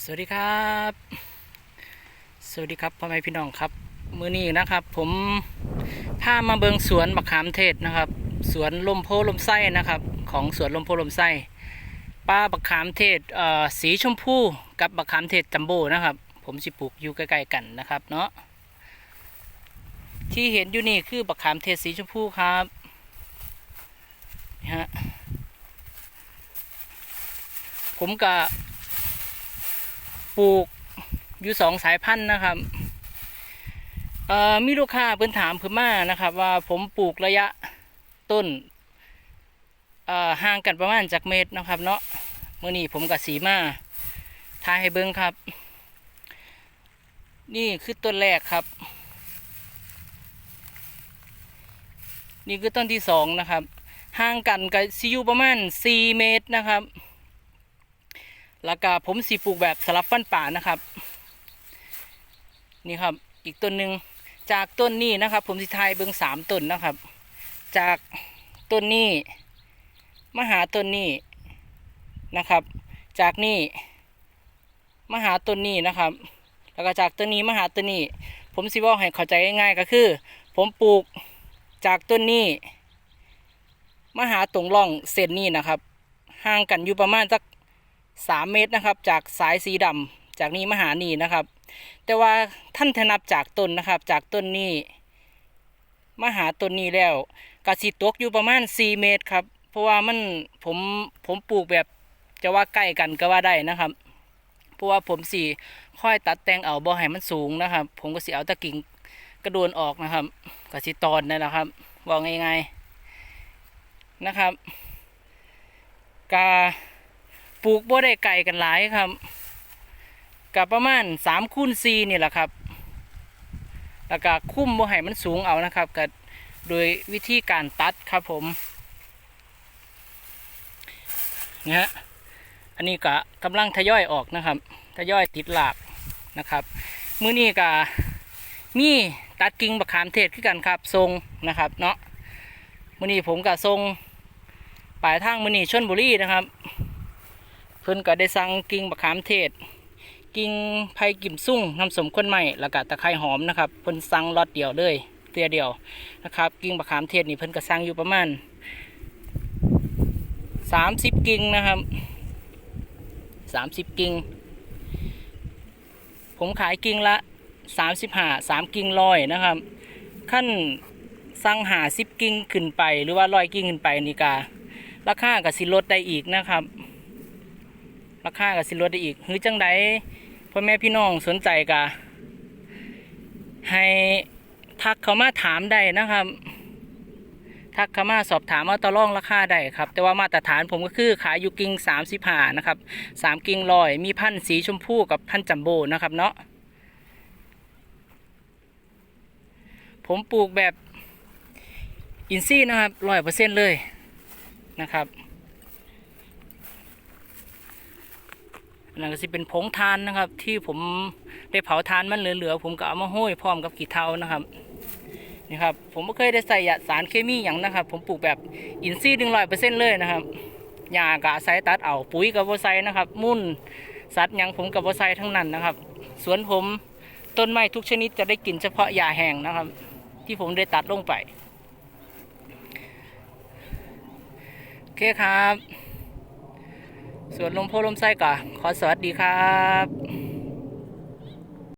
สวัสดีครับ สวัสดีครับพ่อแม่พี่น้องครับ มื้อนี้นะครับ ผมพามาเบิงสวนมะขามเทศนะครับ สวนลมโพลมไส้นะครับ ของสวนลมโพลมไส้ป้าบักขามเทศเอ่อสีชมพูกับบักขามเทศจัมโบ้นะครับ ผมสิปลูกอยู่ใกล้ๆกันนะครับเนาะที่เห็นอยู่นี่คือบักขามเทศสีชมพูครับนะฮะผมกับ ปลูกอยู่สองสายพันธุ์นะครับมีลูกค้าเพิ่นถามเพิ่นมานะครับ ว่าผมปลูกระยะต้นห่างกันประมาณจากเมตรนะครับ เนาะเมื่อนี้ผมกับสีมาทายให้เบิ้งครับ นี่คือต้นแรกครับ นี่คือต้นที่สองนะครับห่างกันกับซีอูประมาณสี่เมตรนะครับ แล้วก็ผมสีปลูกแบบสลับฟันป่านะครับ นี่ครับอีกต้นหนึ่งจากต้นนี้นะครับ ผมสิทายเบิ้งสามต้นนะครับ จากต้นนี้มาหาต้นนี้นะครับ จากนี่มาหาต้นนี้นะครับ แล้วก็จากต้นนี้มาหาต้นนี้ ผมสิบอกให้เข้าใจง่ายๆก็คือ ผมปลูกจากต้นนี้มาหาตรงร่องเส้นนี้นะครับ ห่างกันอยู่ประมาณสัก สามเมตรนะครับ จากสายสีดำจากนี้มาหานี่นะครับ แต่ว่าท่านถนับจากต้นนะครับ จากต้นนี้มาหาต้นนี้แล้วกระสีตกอยู่ประมาณสี่เมตรครับ เพราะว่ามันผมผมปลูกแบบจะว่าใกล้กันก็ว่าได้นะครับ เพราะว่าผมสี่ค่อยตัดแต่งเอาบ่ให้มันสูงนะครับ ผมก็สีเอาตะกิ่งกระโดนออกนะครับกระสีตอนนั่แหละครับบอกง่ายๆนะครับกา ปลูกบ่ได้ไก่กันหลายครับกับประมาณสามคูณสี่นี่แหละครับ แล้วก็คุ้มบ่ให้มันสูงเอานะครับกับโดยวิธีการตัดครับผมเนี่ยฮะอันนี้ก็กำลังทยอยออกนะครับ ทยอยติดหลากนะครับ มือนี้ก็มีตัดกิ่งบักขามเทศขึ้นกันครับทรงนะครับเนาะมือนี้ผมก็ทรงปลายทางมือนี้ชนบุรีนะครับ เพิ่นก็ได้สั่งกิ่งบักขามเทศ กิ่งไผ่กิ่มซุ่งน้ำสมข้นใหม่แล้วก็ตะไคร้หอมนะครับเพิ่นสั่งล็อตเดียวเลยเตียเดียวนะครับ กิ่งบักขามเทศนี่เพิ่นก็สั่งอยู่ประมาณสามสิบกิ่งนะครับสามสิบกิ่งผมขายกิ่งละสามสิบห้าสามกิ่งร้อยนะครับ ขั้นสั่งหาสิบกิ่งขึ้นไป หรือว่าร้อยกิ่งขึ้นไปนี่การาคาก็สิลดได้อีกนะครับ ราคากับสิลดได้อีกหรือจังใดพ่อแม่พี่น้องสนใจกะให้ทักเขามาถามได้นะครับ ทักเขามาสอบถามมาต่อรองราคาได้ครับ แต่ว่ามาตรฐานผมก็คือขายอยู่กิ่งสามสิบห้านะครับสามกิ่งลอย มีพันธุ์สีชมพูกับพันธุ์จัมโบ้นะครับเนาะผมปลูกแบบอินซี่นะครับร้อยเปอร์เซ็นต์เลยนะครับ นั่นก็สิเป็นผงทานนะครับ ที่ผมได้เผาทานมันเหลือๆผมก็เอามาห้อยพร้อมกับขี้เถ้านะครับนี่ครับผมไม่เคยได้ใส่สารเคมีอย่างนะครับ ผมปลูกแบบอินทรีย์หนึ่งร้อยเปอร์เซ็นต์เลยนะครับหญ้ากะใส่ตัดเอาปุ๋ยกับบัใส่นะครับ มุ่นสัตว์ยังผมกับบัใส่ทั้งนั้นนะครับ สวนผมต้นไม้ทุกชนิดจะได้กินเฉพาะหญ้าแห้งนะครับ ที่ผมได้ตัดลงไปโอเคครับ วนลมโพลมไส้ก่อขอสวัสดีครับ